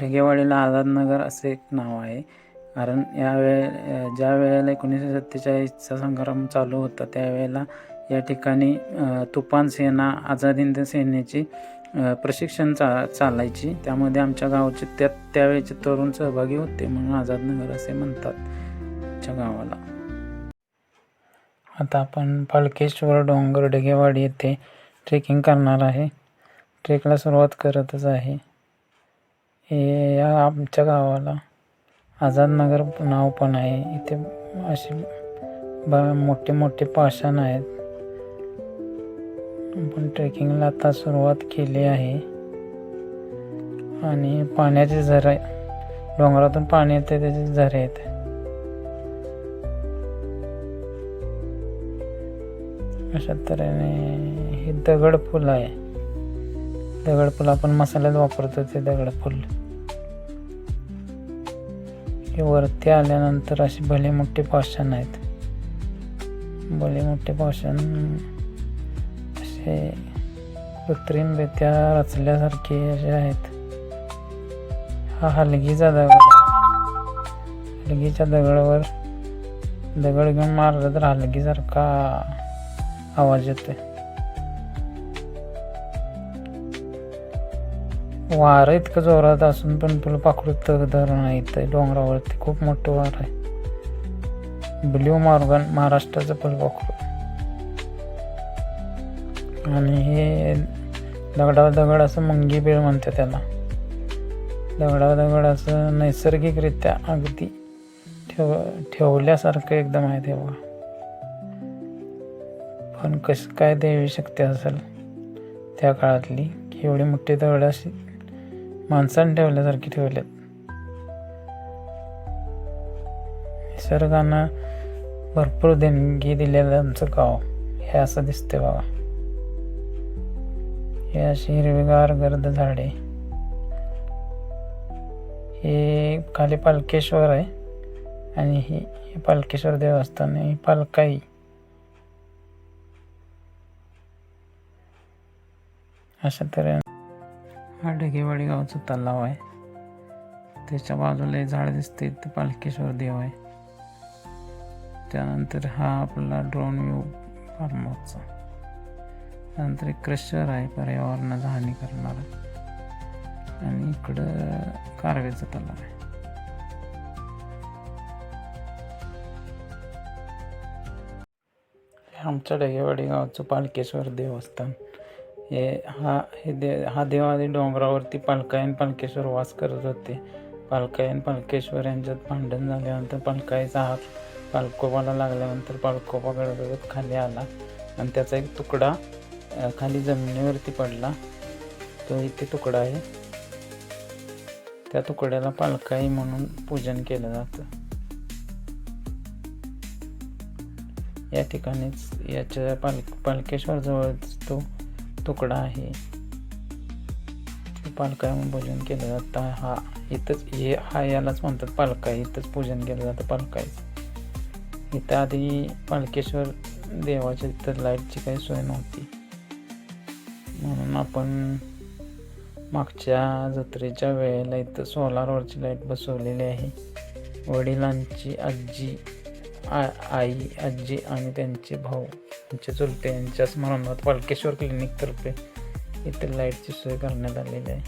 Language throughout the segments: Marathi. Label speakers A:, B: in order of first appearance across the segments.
A: ढगेवाडीला आझादनगर असे एक नाव आहे. कारण यावेळे ज्या वेळेला एकोणीसशे सत्तेचाळीसचा संग्राम चालू होता त्यावेळेला या ठिकाणी तुफान सेना आझाद हिंद सेनेची प्रशिक्षण चा चालायची. त्यामध्ये आमच्या गावचे त्या त्यावेळेचे तरुण सहभागी होते म्हणून आझादनगर असे म्हणतात. आमच्या गावाला. आता आपण फाळकेश्वर डोंगर ढगेवाडी येथे ट्रेकिंग करणार आहे. ट्रेकला सुरुवात करतच आहे. हे या आमच्या गावाला आझादनगर नाव पण आहे. इथे असे ब मोठे मोठे पाषाण आहेत. आपण ट्रेकिंगला आता सुरुवात केली आहे. आणि पाण्याचे झरे डोंगरातून पाणी येते त्याचे झरे आहेत अशा तऱ्हेने हे दगडफूल आहे. दगडफूल आपण मसाल्यात वापरतो ते दगड फुल हे वरती आल्यानंतर असे भले मोठे पाषाण आहेत. भले मोठे पाषाण असे कृत्रिमरित्या रचल्यासारखे असे आहेत. हा हलगीचा दगड हलगीच्या दगडावर दगड घेऊन मारलं तर हलगीसारखा आवाज येतोय. वारं इतकं जोरात असून पण फुलपाखरूत धरण आहे. इथं डोंगरावरती खूप मोठं वार आहे. ब्ल्यू मॉर्गन महाराष्ट्राचं फुलपाखरू आणि हे दगडावर दगड असं मंगी बेळ म्हणते त्याला. दगडावर दगड असं नैसर्गिकरित्या अगदी ठेव ठेवल्यासारखं एकदम आहे तेव्हा पण कसं काय देवी शक्ती असेल त्या काळातली? की एवढी मोठी दगड अशी माणसाने ठेवल्यासारखी ठेवल्यात. निसर्गानं भरपूर देणगी दिलेलं आमचं गाव. हे असं दिसतंय बाबा. हे अशी हिरवीगार गर्द झाडे. हे खाली पालकेश्वर आहे. आणि हे पालकेश्वर देवस्थान आहे. ही पालकाई अशा तऱ्हे हा ढगेवाडी गावचा तलाव आहे. त्याच्या बाजूला झाड दिसते ते पालकेश्वर देव आहे. त्यानंतर हा आपला ड्रोन व्ह्यू फार्म हाऊसचा त्यानंतर एक क्रशर आहे पर्यावरणाचा हानी करणारा. आणि इकडं कारवेचा तलाव आहे. आमच्या ढगेवाडी गावचं पालकेश्वर देवस्थान. हे हा हे दे हा देव आधी डोंगरावरती पालकायन पालकेश्वर वास करत होते. पालकायन पालकेश्वर यांच्यात भांडण झाल्यानंतर पालकाईचा हात पालकोबाला लागल्यानंतर पालकोबा गडगडत खाली आला आणि त्याचा एक तुकडा खाली जमिनीवरती पडला. तो इथे तुकडा आहे. त्या तुकड्याला पालकाई म्हणून पूजन केलं जातं. या ठिकाणीच याच्या पाल पालकेश्वर जवळच तो तुकडा आहे. ते भोजन पूजन केलं जातं. हा इथंच हे हा यालाच म्हणतात पालका. इथंच पूजन केलं जातं पालकाईच इथं आधी पालकेश्वर देवाच्या इथं लाईटची काही सोय नव्हती. म्हणून आपण मागच्या जत्रेच्या वेळेला इथं सोलारवरची लाइट बसवलेली आहे. वडिलांची आजी आ आई आजी आणि त्यांचे भाऊ त्यांचे चुलते यांच्या स्मरणात पालकेश्वर क्लिनिकतर्फे इथे लाईटची सोय करण्यात आलेली आहे.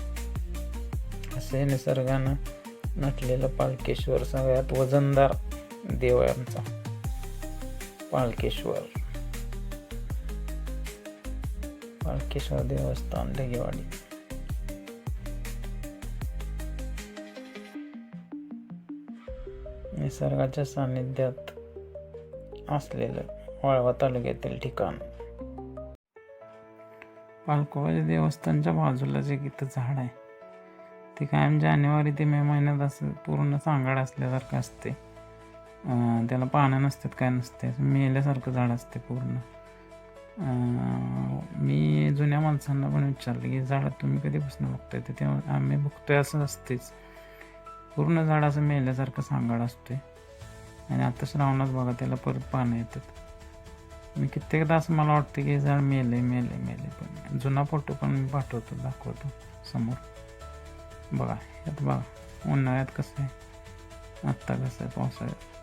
A: असे निसर्गानं नटलेलं पालकेश्वर सगळ्यात वजनदार देव आहे आमचा. पालकेश्वर. पालकेश्वर देवस्थान ढगेवाडी निसर्गाच्या सानिध्यात असलेलं वाळवा तालुक्यातील ठिकाण. पालकोबाच्या देवस्थानच्या बाजूलाच एक इथं झाड आहे. ते कायम जानेवारी ते मे महिन्यात असं पूर्ण सांगाड असल्यासारखं असते. त्याला पानं नसतात काय नसते मेल्यासारखं झाड असते पूर्ण. मी जुन्या माणसांना पण विचारलं की झाड तुम्ही कधीपासून बघताय? ते तेव्हा आम्ही बघतोय असं असतेच. पूर्ण झाड असं मेल्यासारखं सांगाड असते आणि आता श्रावणात बघा त्याला परत पानं येतात. मी कित्येकदा असं मला वाटतं की झाड मेले मेले मेले पण जुना फोटो पण मी पाठवतो दाखवतो समोर. बघा यात बघा उन्हाळ्यात कसं आहे आत्ता कसं आहे पावसाळ्यात.